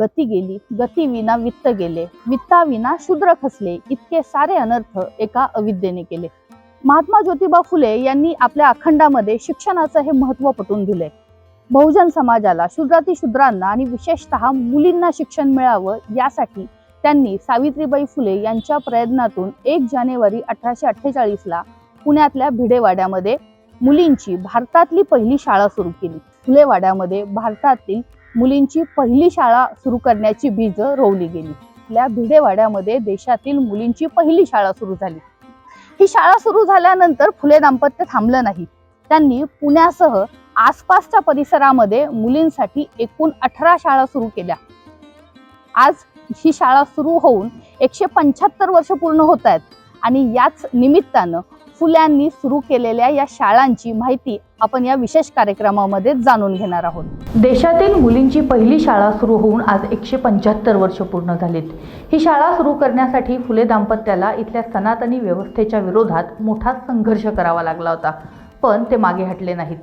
गती गेली गती विना वित्त गेले. वित्ताविना शूद्र खसले इतके सारे अनर्थ एका अविद्येने केले. महात्मा ज्योतिबा फुले यांनी आपल्या अखंडामध्ये शिक्षणाचं हे महत्त्व पटवून दिले. बहुजन समाजाला शूद्राती शूद्रांना आणि विशेषतः मुलींना शिक्षण मिळावं यासाठी त्यांनी सावित्रीबाई फुले यांच्या प्रयत्नातून एक जानेवारी अठराशे अठ्ठेचाळीसला पुण्यातल्या भिडेवाड्यामध्ये मुलींची भारतातली पहिली शाळा सुरू केली. फुलेवाड्यामध्ये भारतातील मुलींची पहिली शाळा सुरू करण्याची बीज रोवली गेली. आपल्या भिडेवाड्यामध्ये देशातील मुलींची पहिली शाळा सुरू झाली. ही शाळा सुरू झाल्यानंतर फुले दाम्पत्य थांबलं नाही. त्यांनी पुण्यासह आसपासच्या परिसरामध्ये मुलींसाठी एकूण अठरा शाळा सुरू केल्या. आज ही शाळा सुरू होऊन एकशे पंच्याहत्तर वर्ष पूर्ण होत आहेत आणि याच निमित्तानं फुल्यांनी सुरू केलेल्या या शाळांची माहिती आपण या विशेष कार्यक्रमामध्ये जाणून घेणार आहोत. देशातील मुलींची पहिली शाळा सुरू होऊन आज एकशे पंच्याहत्तर वर्ष पूर्ण झालीत. ही शाळा सुरू करण्यासाठी फुले दाम्पत्याला इथल्या सनातनी व्यवस्थेच्या विरोधात मोठा संघर्ष करावा लागला होता पण ते मागे हटले नाहीत.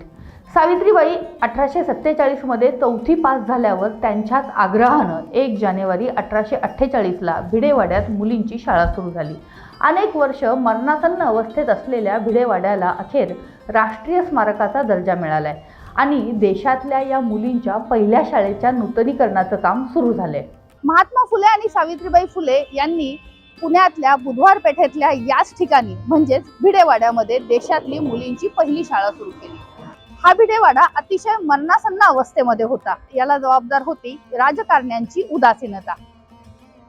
सावित्रीबाई अठराशे सत्तेचाळीसमध्ये चौथी पास झाल्यावर त्यांच्याच आग्रहानं एक जानेवारी अठराशे अठ्ठेचाळीसला भिडेवाड्यात मुलींची शाळा सुरू झाली. अनेक वर्ष मरणासन्न अवस्थेत असलेल्या भिडेवाड्याला अखेर राष्ट्रीय स्मारकाचा दर्जा मिळाला आहे आणि देशातल्या या मुलींच्या पहिल्या शाळेच्या नूतनीकरणाचं काम सुरू झालंय. महात्मा फुले आणि सावित्रीबाई फुले यांनी पुण्यातल्या बुधवार पेठेतल्या याच ठिकाणी म्हणजेच भिडेवाड्यामध्ये देशातली मुलींची पहिली शाळा सुरू केली. हा भिडेवाडा अतिशय मरणासन्न अवस्थेमध्ये होता. याला जबाबदार होती राजकारण्यांची उदासीनता.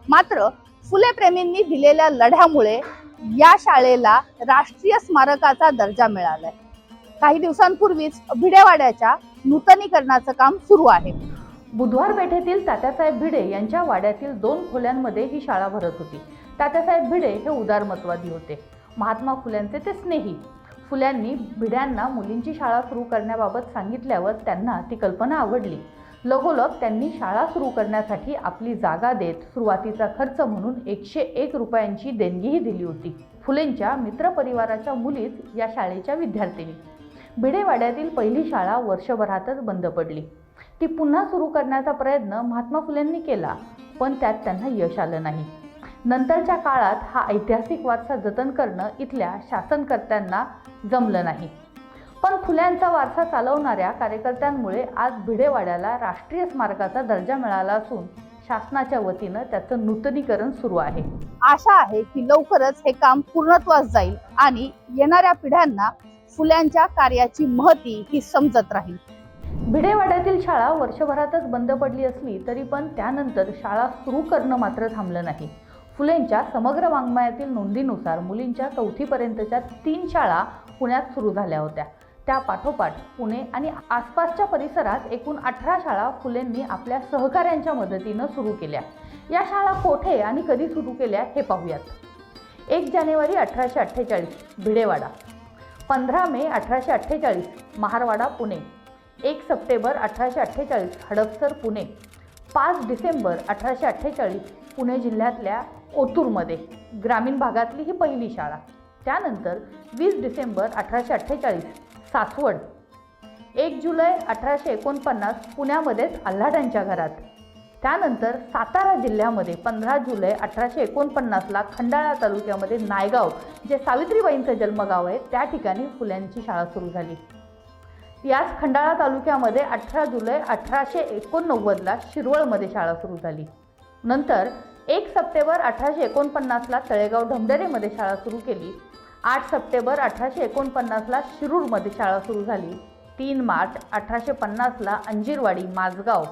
मात्र फुले प्रेमींनी दिलेल्या लढ्यामुळे या शाळेला राष्ट्रीय स्मारकाचा दर्जा मिळालाय. काही दिवसांपूर्वीच भिडेवाड्याच्या नूतनीकरणाचं काम सुरू आहे. बुधवार पेठेतील तात्यासाहेब भिडे यांच्या वाड्यातील दोन खोल्यांमध्ये ही शाळा भरत होती. तात्यासाहेब भिडे हे उदारमतवादी होते. महात्मा फुल्यांचे ते स्नेही. फुल्यांनी भिड्यांना मुलींची शाळा सुरू करण्याबाबत सांगितल्यावर त्यांना ती कल्पना आवडली. लगोलग त्यांनी शाळा सुरू करण्यासाठी आपली जागा देत सुरुवातीचा खर्च म्हणून एकशे एक रुपयांची देणगीही दिली होती. फुलेंच्या मित्रपरिवाराच्या मुलीच या शाळेच्या विद्यार्थिनी. भिडेवाड्यातील पहिली शाळा वर्षभरातच बंद पडली. ती पुन्हा सुरू करण्याचा प्रयत्न महात्मा फुलेंनी केला पण त्यात त्यांना यश आलं नाही. नंतरच्या काळात हा ऐतिहासिक वारसा जतन करणं इथल्या शासनकर्त्यांना जमलं नाही. पण फुल्यांचा वारसा चालवणाऱ्या कार्यकर्त्यांमुळे आज भिडेवाड्याला राष्ट्रीय स्मारकाचा दर्जा मिळाला असून शासनाच्या वतीनं त्याचं नूतनीकरण सुरू आहे. आशा आहे की लवकरच हे काम पूर्णत्वास जाईल आणि येणाऱ्या पिढ्यांना फुल्यांच्या कार्याची महती ही समजत राहील. भिडेवाड्यातील शाळा वर्षभरातच बंद पडली असली तरी पण त्यानंतर शाळा सुरू करणं मात्र थांबलं नाही. फुलेंच्या समग्र वाङ्मयातील नोंदीनुसार मुलींच्या चौथीपर्यंतच्या तीन शाळा पुण्यात सुरू झाल्या होत्या. त्या पाठोपाठ पुणे आणि आसपासच्या परिसरात एकूण अठरा शाळा फुलेंनी आपल्या सहकाऱ्यांच्या मदतीनं सुरू केल्या. या शाळा कोठे आणि कधी सुरू केल्या हे पाहूयात. एक जानेवारी अठराशे अठ्ठेचाळीस भिडेवाडा. पंधरा मे अठराशे अठ्ठेचाळीस महारवाडा पुणे. एक सप्टेंबर अठराशे अठ्ठेचाळीस हडपसर पुणे. पाच डिसेंबर अठराशे अठ्ठेचाळीस पुणे जिल्ह्यातल्या ओतूरमध्ये. ग्रामीण भागातली ही पहिली शाळा. त्यानंतर वीस डिसेंबर अठराशे अठ्ठेचाळीस सासवड एक जुलै अठराशे एकोणपन्नास पुण्यामध्येच आल्हाडांच्या घरात. त्यानंतर सातारा जिल्ह्यामध्ये पंधरा जुलै अठराशे एकोणपन्नासला खंडाळा तालुक्यामध्ये नायगाव जे सावित्रीबाईंचं जन्मगाव आहे त्या ठिकाणी फुल्यांची शाळा सुरू झाली. याच खंडाळा तालुक्यामध्ये अठरा जुलै अठराशे एकोणनव्वदला शिरवळमध्ये शाळा सुरू झाली. नंतर एक सप्टेंबर अठराशे एकोणपन्नासला तळेगाव ढमढेरेमध्ये शाळा सुरू केली. आठ सप्टेंबर अठराशे एकोणपन्नासला शिरूरमध्ये शाळा सुरू झाली. तीन मार्च अठराशे पन्नासला अंजीरवाडी माजगाव.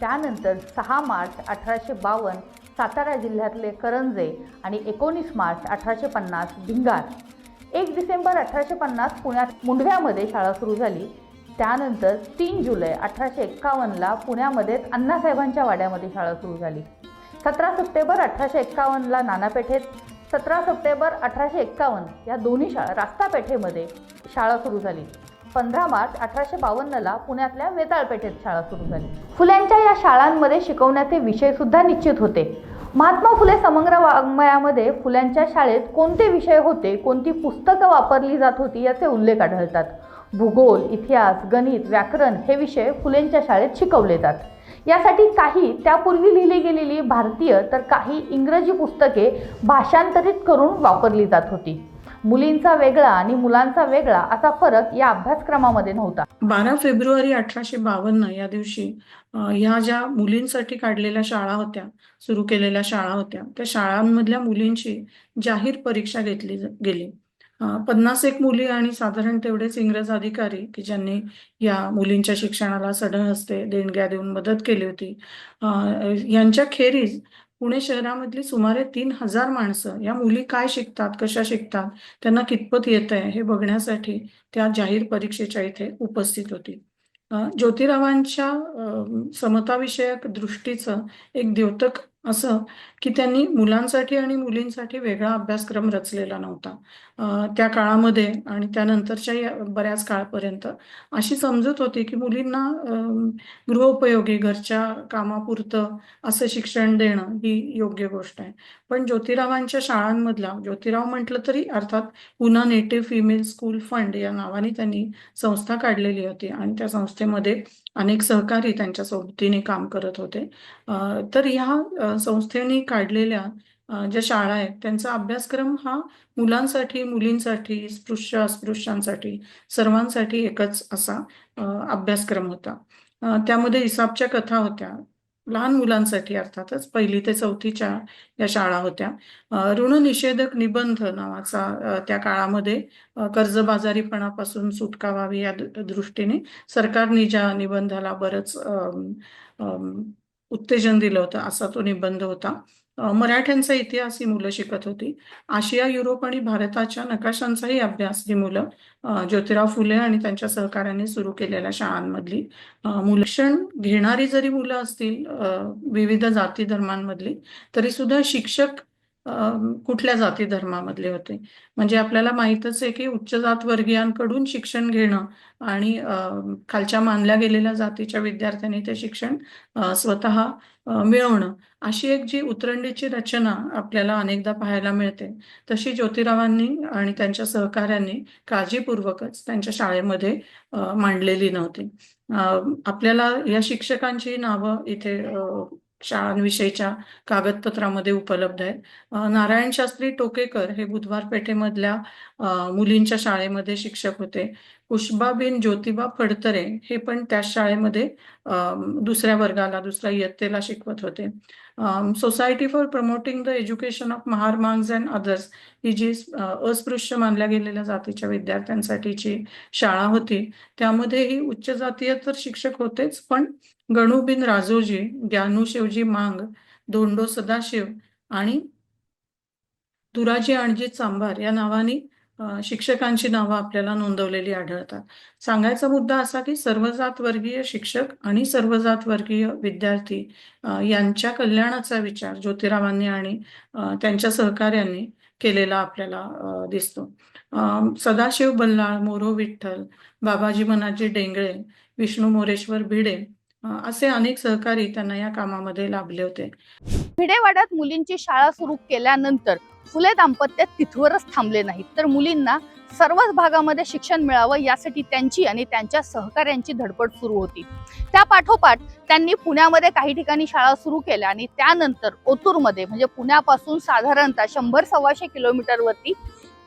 त्यानंतर सहा मार्च अठराशे बावन्न सातारा जिल्ह्यातले करंजे आणि एकोणीस मार्च अठराशे पन्नास भिंगार. एक डिसेंबर अठराशे पन्नास पुण्यात मुंडव्यामध्ये शाळा सुरू झाली. त्यानंतर तीन जुलै अठराशे एक्कावन्नला पुण्यामध्येच अण्णासाहेबांच्या वाड्यामध्ये शाळा सुरू झाली. सतरा सप्टेंबर अठराशे एक्कावन्नला नानापेठेत सतरा सप्टेंबर अठराशे एक्कावन्न या दोन्ही शाळा रास्तापेठेमध्ये शाळा सुरू झाली. पंधरा मार्च अठराशे बावन्नला पुण्यातल्या वेताळपेठेत शाळा सुरू झाली. फुल्यांच्या या शाळांमध्ये शिकवण्याचे विषयसुद्धा निश्चित होते. महात्मा फुले समग्र वाङ्मयामध्ये फुल्यांच्या शाळेत कोणते विषय होते कोणती पुस्तकं वापरली जात होती याचे उल्लेख आढळतात. भूगोल इतिहास गणित व्याकरण हे विषय फुलेंच्या शाळेत शिकवले जात. यासाठी काही त्यापूर्वी लिहिली गेलेली भारतीय तर काही इंग्रजी पुस्तके भाषांतरित करून वापरली जात होती. मुलींचा वेगळा आणि मुलांचा वेगळा असा फरक या अभ्यासक्रमामध्ये नव्हता. बारा फेब्रुवारी अठराशे बावन्न या दिवशी ह्या ज्या मुलींसाठी काढलेल्या शाळा होत्या सुरू केलेल्या शाळा होत्या त्या शाळांमधल्या मुलींची जाहीर परीक्षा घेतली गेली. पन्नास एक मुली आणि साधारण तेवढेच इंग्रज अधिकारी की ज्यांनी या मुलींच्या शिक्षणाला सढळ हस्ते देणग्या देऊन मदत केली होती. यांच्या खेरीज पुणे शहरामधली सुमारे तीन हजार माणसं या मुली काय शिकतात कशा शिकतात त्यांना कितपत येत आहे हे बघण्यासाठी त्या जाहीर परीक्षेच्या इथे उपस्थित होती. ज्योतिरावांच्या समताविषयक दृष्टीचं एक द्योतक असं की त्यांनी मुलांसाठी आणि मुलींसाठी वेगळा अभ्यासक्रम रचलेला नव्हता. त्या काळामध्ये आणि त्यानंतरच्या बऱ्याच काळापर्यंत अशी समजत होती की मुलींना गृहोपयोगी घरच्या कामापुरतं असं शिक्षण देणं ही योग्य गोष्ट आहे. पण ज्योतिरावांच्या शाळांमधला ज्योतिराव म्हटलं तरी अर्थात पुन्हा नेटिव्ह फिमेल स्कूल फंड या नावाने त्यांनी संस्था काढलेली होती आणि त्या संस्थेमध्ये अनेक सहकारी त्यांच्या सोबतीने काम करत होते. तर ह्या संस्थेने काढलेल्या ज्या शाळा आहेत त्यांचा अभ्यासक्रम हा मुलांसाठी मुलींसाठी स्पृश्य अस्पृश्यांसाठी सर्वांसाठी एकच असा अभ्यासक्रम होता. त्यामध्ये इसापच्या कथा होत्या. लहान मुलांसाठी अर्थातच पहिली ते चौथीच्या या शाळा होत्या. ऋणनिषेधक निबंध नावाचा त्या काळामध्ये कर्जबाजारीपणापासून सुटका व्हावी या दृष्टीने सरकारने ज्या निबंधाला बरंच उत्तेजन दिलं होतं असा तो निबंध होता. मराठ्यांचा इतिहास ही मुलं शिकत होती. आशिया युरोप आणि भारताच्या नकाशांचाही अभ्यास ही मुलं ज्योतिराव फुले आणि त्यांच्या सहकाऱ्यांनी सुरू केलेल्या शाळांमधली मुलं. शिक्षण घेणारी जरी मुलं असतील विविध जाती धर्मांमधली तरी सुद्धा शिक्षक कुठल्या जाती धर्मामधले होते? म्हणजे आपल्याला माहीतच आहे की उच्च जात वर्गीयांकडून शिक्षण घेणं आणि खालच्या मानल्या गेलेल्या जातीच्या विद्यार्थ्यांनी ते शिक्षण स्वतः मिळवणं. अशी एक जी उतरंडीची रचना आपल्याला अनेकदा पाहायला मिळते. तशी ज्योतिरावांनी आणि त्यांच्या सहकाऱ्यांनी काळजीपूर्वकच त्यांच्या शाळेमध्ये मांडलेली नव्हती. आपल्याला या शिक्षकांची नावं इथे शाळांविषयीच्या कागदपत्रामध्ये उपलब्ध आहेत. नारायण शास्त्री टोकेकर हे बुधवार पेठेमधल्या मुलींच्या शाळेमध्ये शिक्षक होते. पुष्पाबेन ज्योतिबा फडतरे हे पण त्या शाळेमध्ये दुसऱ्या वर्गाला दुसऱ्या इयत्तेला शिकवत होते. Society for promoting the education of Mahar Mangs and others ही जी अस्पृश्य मानल्या गेलेल्या जातीच्या विद्यार्थ्यांसाठीची शाळा होती. त्यामध्येही उच्च जातीय तर शिक्षक होतेच पण गणूबिन राजोजी ज्ञानू शिवजी मांग दोंडो सदाशिव आणि दुराजी अणजी चांभार या नावाने शिक्षकांची नावं आपल्याला नोंदवलेली आढळतात. सांगायचा मुद्दा असा की सर्वजात वर्गीय शिक्षक आणि सर्वजात वर्गीय विद्यार्थी यांच्या कल्याणाचा विचार ज्योतिरावांनी आणि त्यांच्या सहकार्यांनी केलेला आपल्याला दिसतो. सदाशिव बल्लाळ मोरो विठ्ठल बाबाजी मनाजी डेंगळे विष्णू मोरेश्वर भिडे असे अनेक सहकारी त्यांना या कामामध्ये लाभले होते. भिडेवाड्यात मुलींची शाळा सुरू केल्यानंतर फुले दाम्पत्य तिथवरच थांबले नाहीत. तर मुलींना सर्वच भागामध्ये शिक्षण मिळावं यासाठी त्यांची आणि त्यांच्या सहकाऱ्यांची धडपड सुरू होती. त्या पाठोपाठ त्यांनी पुण्यामध्ये काही ठिकाणी शाळा सुरू केल्या आणि त्यानंतर ओतूरमध्ये म्हणजे पुण्यापासून साधारणतः शंभर सव्वाशे किलोमीटरवरती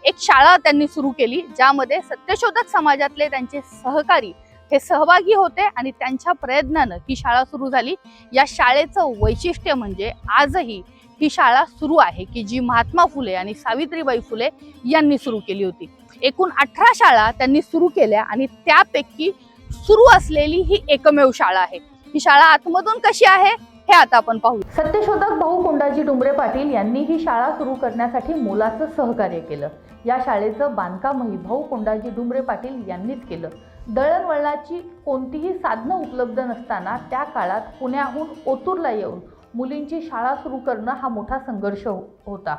एक शाळा त्यांनी सुरू केली ज्यामध्ये सत्यशोधक समाजातले त्यांचे सहकारी हे सहभागी होते आणि त्यांच्या प्रयत्नानं ही शाळा सुरू झाली. या शाळेचं वैशिष्ट्य म्हणजे आजही ही शाळा सुरू आहे की जी महात्मा फुले आणि सावित्रीबाई फुले यांनी सुरू केली होती. एकूण अठरा शाळा त्यांनी सुरू केल्या आणि त्यापैकी सुरू असलेली ही एकमेव शाळा आहे. ही शाळा आतमधून कशी आहे हे आता आपण पाहू. सत्यशोधक भाऊ कोंडाजी डुंबरे पाटील यांनी ही शाळा सुरू करण्यासाठी मोलाचं सहकार्य केलं. या शाळेचं बांधकामही भाऊ कोंडाजी डुंबरे पाटील यांनीच केलं. दळणवळणाची कोणतीही साधनं उपलब्ध नसताना त्या काळात पुण्याहून ओतूरला येऊन मुलींची शाळा सुरू करणं हा मोठा संघर्ष हो- होता.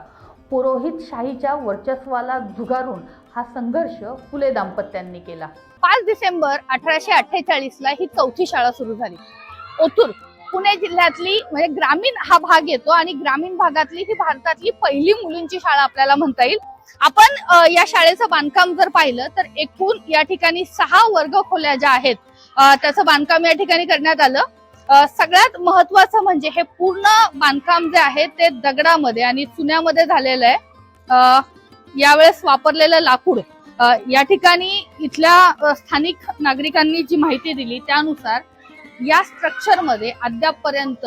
पुरोहित शाहीच्या वर्चस्वाला झुगारून हा संघर्ष फुले दाम्पत्यांनी केला. पाच डिसेंबर अठराशे अठ्ठेचाळीस ला ही चौथी शाळा सुरू झाली. ओतूर पुणे जिल्ह्यातली म्हणजे ग्रामीण हा भाग येतो आणि ग्रामीण भागातली ही भारतातली पहिली मुलींची शाळा आपल्याला म्हणता येईल. आपण या शाळेचं बांधकाम जर पाहिलं तर एकूण या ठिकाणी सहा वर्ग खोल्या ज्या आहेत त्याचं बांधकाम या ठिकाणी करण्यात आलं. सगळ्यात महत्वाचं म्हणजे हे पूर्ण बांधकाम जे आहे ते दगडामध्ये आणि चुन्यामध्ये झालेलं आहे. यावेळेस वापरलेलं लाकूड. या ठिकाणी इथल्या स्थानिक नागरिकांनी जी माहिती दिली त्यानुसार या स्ट्रक्चरमध्ये अद्यापपर्यंत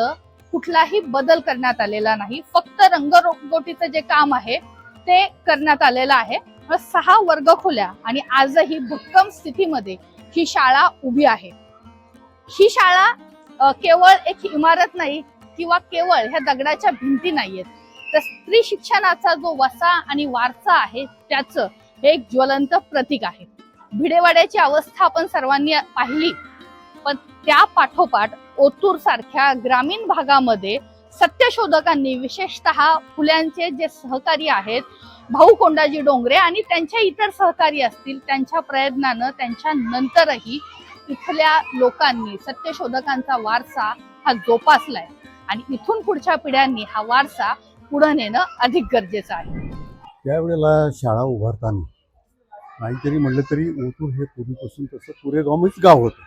कुठलाही बदल करण्यात आलेला नाही. फक्त रंगरंगोटीचं जे काम आहे ते करण्यात आलेलं आहे. सहा वर्ग खोल्या आणि आजही भक्कम स्थितीमध्ये ही शाळा उभी आहे. ही शाळा केवळ एक इमारत नाही किंवा केवळ ह्या दगडाच्या भिंती नाहीयेत. तर स्त्री शिक्षणाचा जो वसा आणि वारसा आहे त्याचं हे एक ज्वलंत प्रतीक आहे. भिडेवाड्याची अवस्था आपण सर्वांनी पाहिली. पण त्या पाठोपाठ ओतूर सारख्या ग्रामीण भागामध्ये सत्यशोधकांनी विशेषतः फुल्यांचे जे सहकारी आहेत भाऊ कोंडाजी डोंगरे आणि त्यांच्या इतर सहकारी असतील त्यांच्या प्रयत्नानं त्यांच्या नंतरही इथल्या लोकांनी सत्यशोधकांचा वारसा हा जोपासलाय. आणि इथून पुढच्या पिढ्यांनी हा वारसा पुढे नेणं अधिक गरजेचं आहे. त्यावेळेला शाळा उभारताना नाहीतरी म्हणलं तरी ओतूर हे पूर्वीपासून तसं पुरेगावच गाव होतं.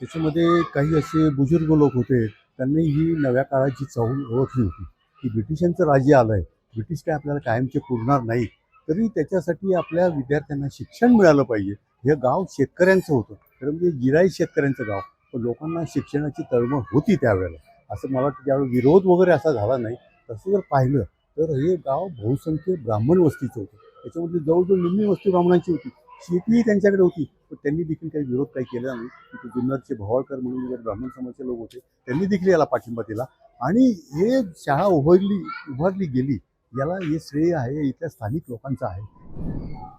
त्याच्यामध्ये काही असे बुजुर्ग लोक होते त्यांनी ही नव्या काळाची चाहूल ओळखली होती. की ब्रिटिशांचं राज्य आलं आहे ब्रिटिश काय आपल्याला कायमचे पुरणार नाही तरी त्याच्यासाठी आपल्या विद्यार्थ्यांना शिक्षण मिळालं पाहिजे. हे गाव शेतकऱ्यांचं होतं. खरं म्हणजे जिराई शेतकऱ्यांचं गाव. पण लोकांना शिक्षणाची तळमळ होती त्यावेळेला. असं मला वाटतं त्यावेळेला विरोध वगैरे असा झाला नाही तसं जर पाहिलं तर हे गाव बहुसंख्य ब्राह्मण वस्तीचं होतं. त्याच्यामध्ये जवळजवळ निम्मी वस्ती ब्राह्मणांची होती. शेतीही त्यांच्याकडे होती पण त्यांनी देखील काही विरोध काही केला नाही. तिथे जुन्नरचे भवाळकर म्हणून ब्राह्मण समाजाचे लोक होते त्यांनी देखील याला पाठिंबा दिला. आणि हे शाळा उभारली उभारली गेली याला हे श्रेय आहे इथल्या स्थानिक लोकांचं आहे.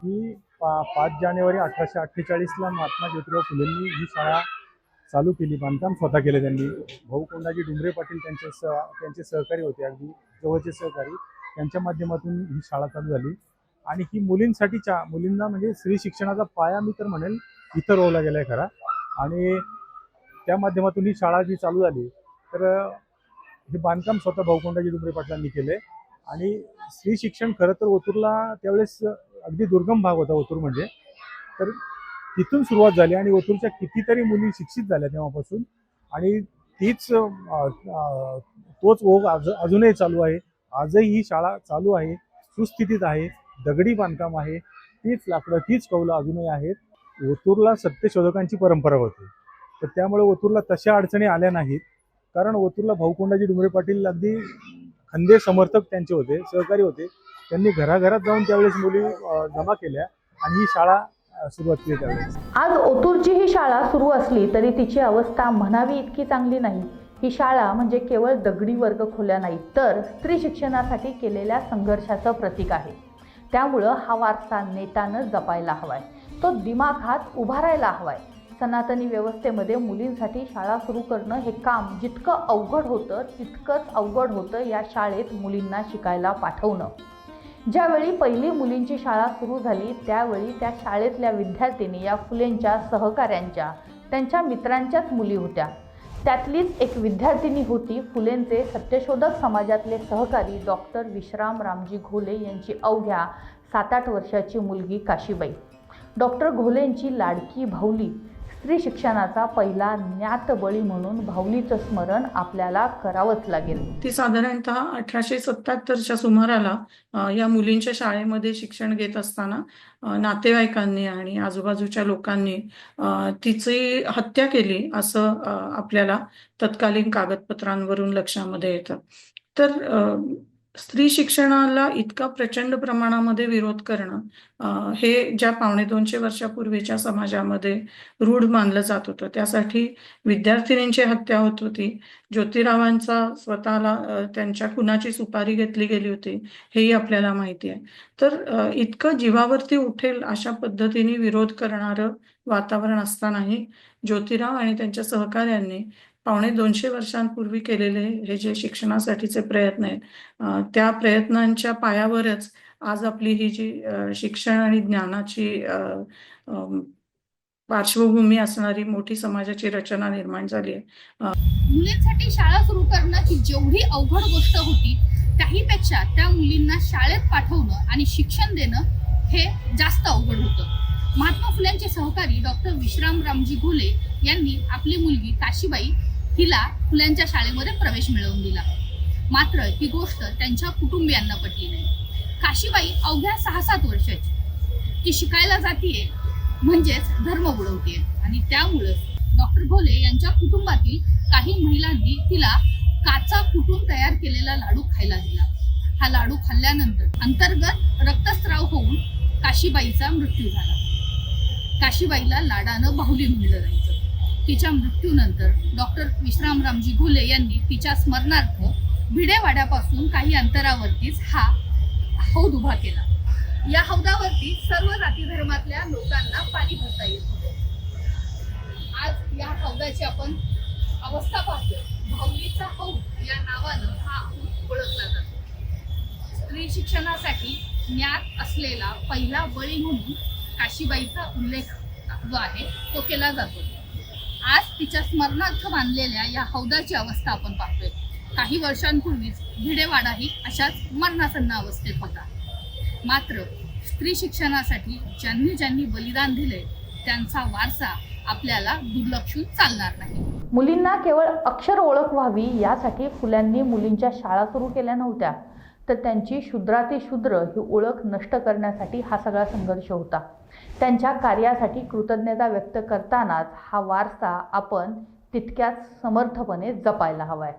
की पा पाच जानेवारी अठराशे अठ्ठेचाळीसला महात्मा ज्योतिराव फुलेंनी ही शाळा चालू केली. बांधकाम स्वतः केले त्यांनी. भाऊ कोंडाजी डुंगरे पाटील त्यांचे सह त्यांचे सहकारी होते अगदी जवळचे सहकारी. त्यांच्या माध्यमातून ही शाळा चालू झाली. आणि ही मुलींसाठीच्या मुलींना म्हणजे स्त्री शिक्षणाचा पाया मी तर म्हणेल इथं रोवला गेला आहे खरा. आणि त्या माध्यमातून ही शाळा जी चालू झाली तर हे बांधकाम स्वतः भाऊकोंडाजी कोंडाजी पाटलांनी केले आणि स्त्री शिक्षण खरं तर ओतूरला त्यावेळेस अगदी दुर्गम भाग होता ओतूर म्हणजे. तर तिथून सुरुवात झाली आणि ओतूरच्या कितीतरी मुली शिक्षित झाल्या तेव्हापासून. आणि तीच तोच ओघ आज अजूनही चालू आहे. आजही ही शाळा चालू आहे सुस्थितीत आहे. दगडी बांधकाम आहे. तीच लाकडं तीच कौलं अजूनही आहेत. ओतूरला सत्यशोधकांची परंपरा होती. तर त्यामुळे ओतूरला तशा अडचणी आल्या नाहीत. कारण ओतूरला भाऊकोंडाजी डुंगरे पाटील अगदी खंदे समर्थक त्यांचे होते सहकारी होते. त्यांनी घराघरात जाऊन त्यावेळेस मुली जमा केल्या आणि ही शाळा सुरुवात केली त्यावेळेस. आज ओतूरची ही शाळा सुरू असली तरी तिची अवस्था म्हणावी इतकी चांगली नाही. ही शाळा म्हणजे केवळ दगडी वर्ग खोल्या नाही तर स्त्री शिक्षणासाठी केलेल्या संघर्षाचं प्रतीक आहे. त्यामुळं हा वारसा नेटानं जपायला हवाय. तो दिमाखात उभारायला हवाय. सनातनी व्यवस्थेमध्ये मुलींसाठी शाळा सुरू करणं हे काम जितकं अवघड होतं तितकंच अवघड होतं या शाळेत मुलींना शिकायला पाठवणं. ज्यावेळी पहिली मुलींची शाळा सुरू झाली त्यावेळी त्या शाळेतल्या विद्यार्थिनी या फुलेंच्या सहकाऱ्यांच्या त्यांच्या मित्रांच्याच मुली होत्या. त्यातलीच एक विद्यार्थिनी होती फुलेंचे सत्यशोधक समाजातले सहकारी डॉक्टर विश्राम रामजी घोले यांची अवघ्या सात आठ वर्षाची मुलगी काशीबाई. डॉक्टर घोलेंची लाडकी भाऊली स्त्री शिक्षणाचा पहिला ज्ञातबळी म्हणून भाऊलीचं स्मरण आपल्याला करावंच लागेल. ती साधारणतः अठराशे सत्याहत्तरच्या सुमाराला या मुलींच्या शाळेमध्ये शिक्षण घेत असताना नातेवाईकांनी आणि आजूबाजूच्या लोकांनी तिची हत्या केली असं आपल्याला तत्कालीन कागदपत्रांवरून लक्षामध्ये येतं. तर स्त्री शिक्षणाला इतका प्रचंड प्रमाणामध्ये विरोध करणं हे ज्या पावणे दोनशे वर्षापूर्वीच्या समाजामध्ये रूढ मानलं जात होतं. त्यासाठी विद्यार्थिनींची हत्या होत होती. ज्योतिरावांचा स्वतःला त्यांच्या खुनाची सुपारी घेतली गेली होती हेही आपल्याला माहिती आहे. तर इतकं जीवावरती उठेल अशा पद्धतीने विरोध करणारं वातावरण असतानाही ज्योतिराव आणि त्यांच्या सहकाऱ्यांनी पावणे दोनशे वर्षांपूर्वी केलेले हे जे शिक्षणासाठीचे प्रयत्न आहेत त्या प्रयत्नांच्या पायावरच आज आपली ही जी शिक्षण आणि ज्ञानाची पार्श्वभूमी असणारी मोठी समाजाची रचना निर्माण झाली आहे. मुलींसाठी शाळा सुरू करण्याची जेवढी अवघड गोष्ट होती त्याहीपेक्षा त्या मुलींना शाळेत पाठवणं आणि शिक्षण देणं हे जास्त अवघड होतं. महात्मा फुल्यांचे सहकारी डॉक्टर विश्राम रामजी घोले यांनी आपली मुलगी काशीबाई हिला फुल्यांच्या शाळेमध्ये प्रवेश मिळवून दिला. मात्र ही गोष्ट त्यांच्या कुटुंबियांना पटली नाही. काशीबाई अवघ्या सहा सात वर्षाची. ती शिकायला जातीये म्हणजेच धर्म बुडवते आणि त्यामुळेच डॉक्टर भोले यांच्या कुटुंबातील काही महिलांनी तिला काचा कुटून तयार केलेला लाडू खायला दिला. हा लाडू खाल्ल्यानंतर अंतर्गत रक्तस्राव होऊन काशीबाईचा मृत्यू झाला. काशीबाईला लाडानं बाहुली म्हणलं जायचं. तिच्या मृत्यूनंतर डॉक्टर विश्राम रामजी घुले यांनी तिच्या स्मरणार्थ भिडेवाड्यापासून काही अंतरावरतीच हा हौद उभा केला. या हौदावरती सर्व जाती धर्मातल्या लोकांना पाणी भरता येत होते. आज या हौदाची आपण अवस्था पाहतो भाऊलीचा हौद या नावानं हा हौद ओळखला जातो. स्त्री शिक्षणासाठी ज्ञात असलेला पहिला बळी म्हणून काशीबाईचा उल्लेख जो आहे तो केला जातो. आज तिच्या स्मरणार्थ बांधलेल्या या हौदाची अवस्था आपण पाहतोय. काही वर्षांपूर्वीच भिडेवाडाही अशाच मरणासन्न अवस्थेत होता. मात्र स्त्री शिक्षणासाठी ज्यांनी ज्यांनी बलिदान दिले त्यांचा वारसा आपल्याला दुर्लक्षून चालणार नाही. मुलींना केवळ अक्षर ओळख व्हावी यासाठी फुल्यांनी मुलींच्या शाळा सुरू केल्या नव्हत्या. तर त्यांची शूद्राती शूद्र ही ओळख नष्ट करण्यासाठी हा सगळा संघर्ष होता. त्यांच्या कार्यासाठी कृतज्ञता व्यक्त करतानाच हा वारसा आपण तितक्याच समर्थपणे जपायला हवाय.